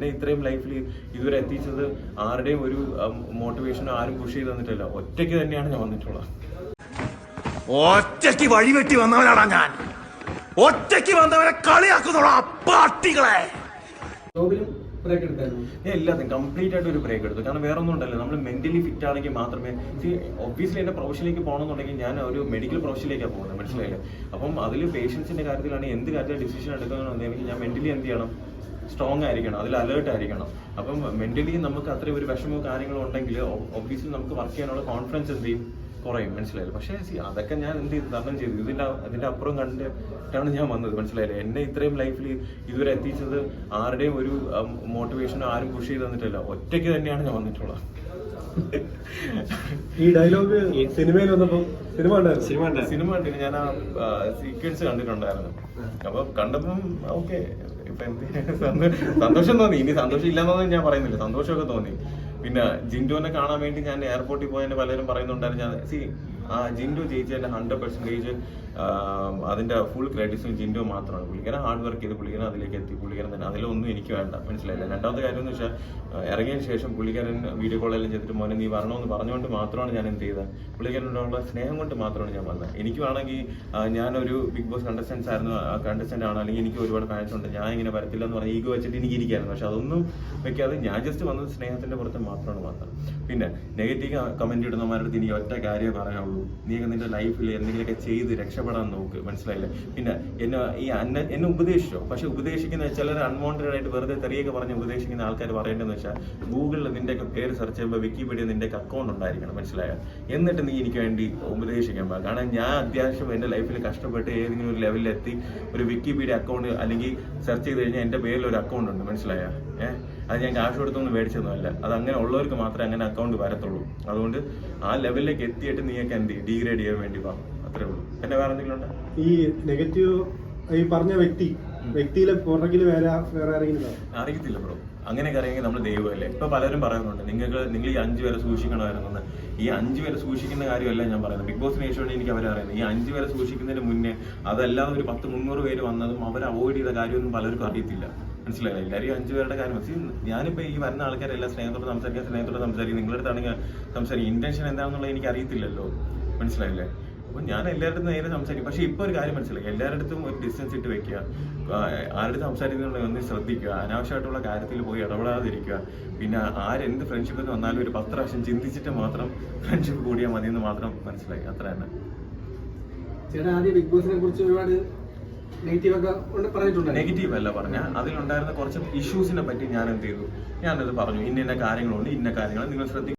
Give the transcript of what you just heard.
എന്നെ ഇത്രയും ലൈഫിൽ ഇതുവരെ എത്തിച്ചത് ആരുടെയും ഒരു മോട്ടിവേഷൻ ആരും പുഷ് ചെയ്ത് തന്നിട്ടില്ല. ഒറ്റയ്ക്ക് തന്നെയാണ് ഞാൻ വന്നിട്ടുള്ളത്. ഒറ്റയ്ക്ക് വഴിവെട്ടി വന്നവനാടാ ഞാൻ. ഒറ്റയ്ക്ക് വന്നവരെ പാട്ടികളെ. ഞാൻ എല്ലാത്തിനും കംപ്ലീറ്റ് ആയിട്ട് ഒരു ബ്രേക്ക് എടുത്തു. കാരണം വേറെ ഒന്നും ഉണ്ടല്ലോ. നമ്മൾ മെന്റലി ഫിറ്റ് ആണെങ്കിൽ മാത്രമേ ഒബ്വിയസ്ലി എന്റെ പ്രൊഫഷനിലേക്ക് പോകണമെന്നുണ്ടെങ്കിൽ ഞാൻ ഒരു മെഡിക്കൽ പ്രൊഫഷനിലേക്കാണ് പോകുന്നത്. മനസ്സിലായില്ലേ? അപ്പം അതിൽ പേഷ്യൻസിന്റെ കാര്യത്തിലാണ് എന്ത് കാര്യത്തിൽ ഡിസിഷൻ എടുക്കണമെന്നുണ്ടെങ്കിൽ ഞാൻ മെന്റലി എന്ത് ചെയ്യണം? സ്ട്രോങ് ആയിരിക്കണം അതിൽ അലേർട്ട് ആയിരിക്കണം. അപ്പം മെന്റലി നമുക്ക് അത്രയും ഒരു വിഷമവും കാര്യങ്ങളും ഉണ്ടെങ്കിൽ ഒബ്വിയസ്ലി നമുക്ക് വർക്ക് ചെയ്യാനുള്ള കോൺഫിഡൻസ് എന്ത് ചെയ്യും? കുറയും മനസ്സിലായില്ല? പക്ഷേ സി അതൊക്കെ ഞാൻ എന്ത് ചെയ്തു? തരണം ചെയ്തു. ഇതിന്റെ അതിന്റെ അപ്പുറം കണ്ടിട്ടാണ് ഞാൻ വന്നത് മനസ്സിലായില്ല? എന്നെ ഇത്രയും ലൈഫിൽ ഇതുവരെ എത്തിച്ചത് ആരുടെയും ഒരു മോട്ടിവേഷനോ ആരും പുഷ് ചെയ്ത് തന്നിട്ടില്ല. ഒറ്റയ്ക്ക് തന്നെയാണ് ഞാൻ വന്നിട്ടുള്ളത്. ഈ ഡയലോഗ് സിനിമയിൽ വന്നപ്പോ സിനിമ സിനിമ സിനിമ കണ്ടിട്ട് ഞാൻ ആ സീക്വൻസ് കണ്ടിട്ടുണ്ടായിരുന്നു. അപ്പൊ കണ്ടപ്പം ഓക്കെ. സന്തോഷം തോന്നി. ഇനി സന്തോഷം ഇല്ലെന്നൊന്നും ഞാൻ പറയുന്നില്ല. സന്തോഷമൊക്കെ തോന്നി. പിന്നെ ജിൻഡുവിനെ കാണാൻ വേണ്ടി ഞാൻ എയർപോർട്ടിൽ പോയതിന് പലരും പറയുന്നുണ്ടായിരുന്നു. ഞാൻ സി ആ ജിൻഡു ജയിച്ചതിന്റെ ഹൺഡ്രഡ് പെർസെന്റേജ് അതിന്റെ ഫുൾ ക്രെഡിറ്റ്സും ജിൻഡോ മാത്രമാണ്. പുള്ളിക്കാരൻ ഹാർഡ് വർക്ക് ചെയ്ത് പുള്ളിക്കാരൻ അതിലേക്ക് എത്തി. പുള്ളിക്കാരൻ തന്നെ. അതിലൊന്നും എനിക്ക് വേണ്ട. മനസ്സിലായില്ല? രണ്ടാമത്തെ കാര്യം എന്ന് വെച്ചാൽ ഇറങ്ങിയ ശേഷം പുള്ളിക്കാരൻ വീഡിയോ കോളെല്ലാം ചെയ്തിട്ട് മോനെ നീ വരണമെന്ന് പറഞ്ഞുകൊണ്ട് മാത്രമാണ് ഞാൻ എന്ത് ചെയ്തത്. പുള്ളിക്കാരനോടുള്ള സ്നേഹം കൊണ്ട് മാത്രമാണ് ഞാൻ വന്നത്. എനിക്ക് വേണമെങ്കിൽ ഞാനൊരു ബിഗ് ബോസ് കണ്ടസ്റ്റൻസ് ആയിരുന്നു. കണ്ടസ്റ്റന്റ് ആണ്. അല്ലെങ്കിൽ എനിക്ക് ഒരുപാട് ഫാൻസ് ഉണ്ട്. ഞാൻ ഇങ്ങനെ വരത്തില്ല എന്ന് പറഞ്ഞ് ഈഗോ വെച്ചിട്ട് എനിക്ക് ഇരിക്കായിരുന്നു. പക്ഷെ അതൊന്നും വെക്കാതെ ഞാൻ ജസ്റ്റ് വന്നത് സ്നേഹത്തിന്റെ പുറത്ത് മാത്രമാണ് വന്നത്. പിന്നെ നെഗറ്റീവ് കമന്റ് ഇടുന്നവരുടെ എനിക്ക് ഒറ്റ കാര്യമേ പറയാനുള്ളൂ. നീ നിന്റെ ലൈഫിൽ എന്തെങ്കിലുമൊക്കെ ചെയ്ത് രക്ഷപ്പെടാൻ നോക്ക് മനസ്സിലായില്ലേ? പിന്നെ എന്നെ ഈ അന്ന എന്നെ ഉപദേശിച്ചോ? പക്ഷെ ഉപദേശിക്കുന്ന ചിലർ അൺവാണ്ടഡ് ആയിട്ട് വെറുതെ തെറിയൊക്കെ പറഞ്ഞ് ഉപദേശിക്കുന്ന ആൾക്കാർ പറയേണ്ടതെന്ന് വെച്ചാൽ ഗൂഗിളിൽ നിന്റെയൊക്കെ പേര് സെർച്ച് ചെയ്യുമ്പോൾ വിക്കിപീഡിയ നിന്റെയൊക്കെ അക്കൗണ്ട് ഉണ്ടായിരിക്കണം മനസ്സിലായോ? എന്നിട്ട് നീ എനിക്ക് വേണ്ടി ഉപദേശിക്കാൻ പാ കാരണം ഞാൻ അത്യാവശ്യം എന്റെ ലൈഫിൽ കഷ്ടപ്പെട്ട് ഏതെങ്കിലും ഒരു ലെവലിലെത്തി ഒരു വിക്കിപീഡിയ അക്കൗണ്ട് അല്ലെങ്കിൽ സെർച്ച് ചെയ്ത് കഴിഞ്ഞാൽ എന്റെ പേരിൽ ഒരു അക്കൗണ്ട് ഉണ്ട് മനസ്സിലായോ? ഏഹ് അത് ഞാൻ കാശ് കൊടുത്തൊന്നും മേടിച്ചൊന്നുമല്ല. അത് അങ്ങനെ ഉള്ളവർക്ക് മാത്രമേ അങ്ങനെ അക്കൗണ്ട് വരത്തുള്ളൂ. അതുകൊണ്ട് ആ ലെവലിലേക്ക് എത്തിയിട്ട് നീയൊക്കെ എന്ത് ഡീഗ്രേഡ് ചെയ്യാൻ വേണ്ടി വാ. അത്രേ ഉള്ളൂ. പിന്നെ വേറെ എന്തെങ്കിലും ഉണ്ടോ? ഈ നെഗറ്റീവ് ഈ പറഞ്ഞ വ്യക്തി വ്യക്തിയിലെ പുറകിൽ വേറെ വേറെ ആരെങ്കിലും? അറിയത്തില്ല ബ്രോ അങ്ങനെയൊക്കെ അറിയാമെങ്കിൽ നമ്മൾ ദൈവമല്ലേ. ഇപ്പൊ പലരും പറയുന്നുണ്ട് നിങ്ങൾക്ക് നിങ്ങൾ ഈ അഞ്ചു പേരെ സൂക്ഷിക്കണമായിരുന്നു ഈ അഞ്ചു പേരെ സൂക്ഷിക്കുന്ന കാര്യമല്ല ഞാൻ പറയുന്നത്. ബിഗ് ബോസിന് ശേഷമാണ് എനിക്ക് അവരെ അറിയുന്നത്. ഈ അഞ്ചു പേരെ സൂക്ഷിക്കുന്നതിന് മുന്നേ അതല്ലാതെ ഒരു പത്ത് മുന്നൂറ് പേര് വന്നതും അവർ അവോയ്ഡ് ചെയ്ത കാര്യമൊന്നും പലർക്കും അറിയത്തില്ല. മനസ്സിലായില്ല എല്ലാവരും അഞ്ചു പേരുടെ കാര്യം മനസ്സിൽ ഞാനിപ്പോ ഈ വരുന്ന ആൾക്കാരെല്ലാം സ്നേഹത്തോടെ സംസാരിക്കാൻ സ്നേഹത്തോടെ സംസാരിക്കും. നിങ്ങളുടെ അടുത്താണെങ്കിൽ സംസാരിക്കും. ഇന്റൻഷൻ എന്താണെന്നുള്ളത് എനിക്ക് അറിയത്തില്ലല്ലോ. മനസ്സിലായില്ലേ? അപ്പൊ ഞാൻ എല്ലാവരുടെ നേരെ സംസാരിക്കും. പക്ഷേ ഇപ്പൊ ഒരു കാര്യം മനസ്സിലായി. എല്ലാവരുടെ അടുത്തും ഒരു ഡിസ്റ്റൻസ് ഇട്ട് വെക്കുക. ആരുടെ സംസാരിക്കുന്നുണ്ടെങ്കിൽ ഒന്ന് ശ്രദ്ധിക്കുക. അനാവശ്യമായിട്ടുള്ള കാര്യത്തിൽ പോയി ഇടപെടാതിരിക്കുക. പിന്നെ ആരെന്ത് ഫ്രണ്ട്ഷിപ്പ് എന്ന് വന്നാലും ഒരു പത്ത് പ്രാവശ്യം ചിന്തിച്ചിട്ട് മാത്രം ഫ്രണ്ട്ഷിപ്പ് കൂടിയാൽ മതി എന്ന് മാത്രം മനസ്സിലായി. അത്ര തന്നെ. ചേട്ടാ ആദ്യം ബിഗ് ബോസിനെ കുറിച്ച് ഒരുപാട് നെഗറ്റീവ് അല്ല പറഞ്ഞ. അതിലുണ്ടായിരുന്ന കുറച്ച് ഇഷ്യൂസിനെ പറ്റി ഞാൻ എന്ത് ചെയ്തു? ഞാനത് പറഞ്ഞു. ഇന്ന ഇന്ന കാര്യങ്ങളുണ്ട് ഇന്ന കാര്യങ്ങൾ നിങ്ങൾ ശ്രദ്ധിക്കുക